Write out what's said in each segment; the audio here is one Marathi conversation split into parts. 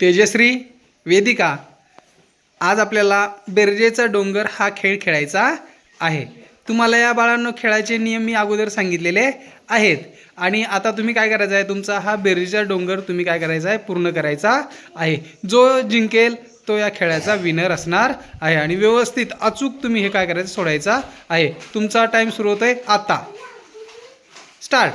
तेजश्री वेदिका. आज आपल्याला बेरजेचा डोंगर हा खेळ खेळायचा आहे. तुम्हाला या बाळांनो खेळाचे नियम मी अगोदर सांगितलेले आहेत. आणि आता तुम्ही काय करायचं आहे? तुमचा हा बेरजेचा डोंगर तुम्ही काय करायचा आहे? पूर्ण करायचा आहे. जो जिंकेल तो या खेळाचा विनर असणार आहे. आणि व्यवस्थित अचूक तुम्ही हे काय करायचं? सोडायचा आहे. तुमचा टाईम सुरू होतोय आता. स्टार्ट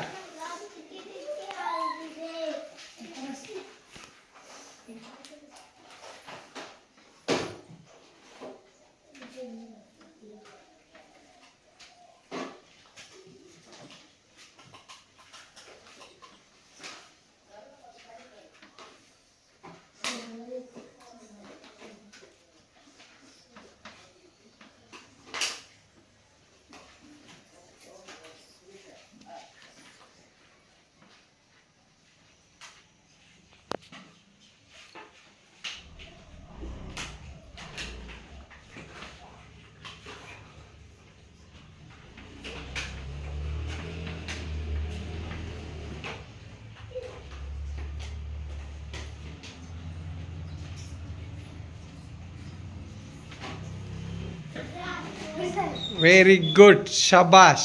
व्हेरी गुड शाबाश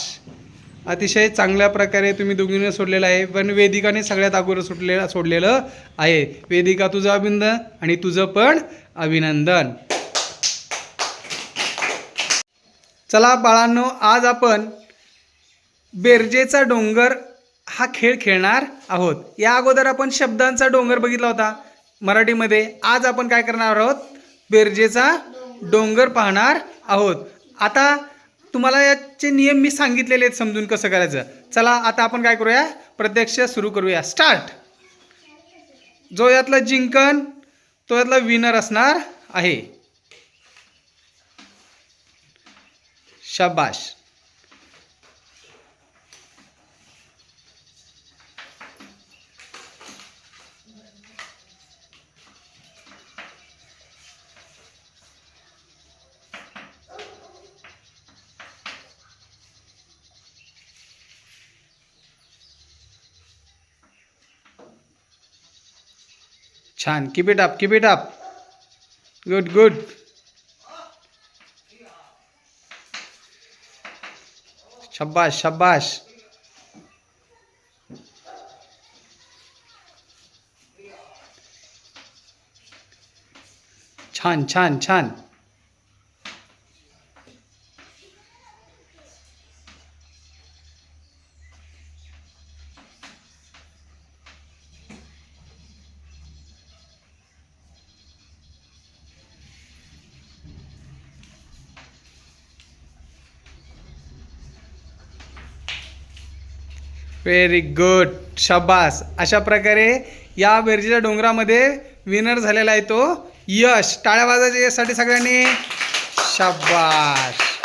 अतिशय चांगल्या प्रकारे तुम्ही दोघींनी सोडलेलं आहे. पण वेदिकाने सगळ्यात अगोदर सुटलेलं सोडलेलं आहे. वेदिका तुझं अभिनंदन आणि तुझं पण अभिनंदन. चला बाळांनो आज आपण बेरजेचा डोंगर हा खेळ खेळणार आहोत. या अगोदर आपण शब्दांचा डोंगर बघितला होता मराठीमध्ये. आज आपण काय करणार आहोत? बेरजेचा डोंगर पाहणार आहोत. आता तुम्हाला याचे नियम मी सांगितलेले आहेत समजून कसं करायचं. चला आता आपण काय करूया? प्रत्यक्ष सुरू करूया. स्टार्ट जो यातला जिंकन तो यातला विनर असणार आहे. शाबाश. छान keep it up keep it up good good शब्बाश शब्बाश छान छान छान व्हेरी गुड शबास. अशा प्रकारे या बेरजेच्या डोंगरामध्ये विनर झालेला आहे तो यश. टाळ्या वाजायच्या यासाठी सगळ्यांनी शाबास.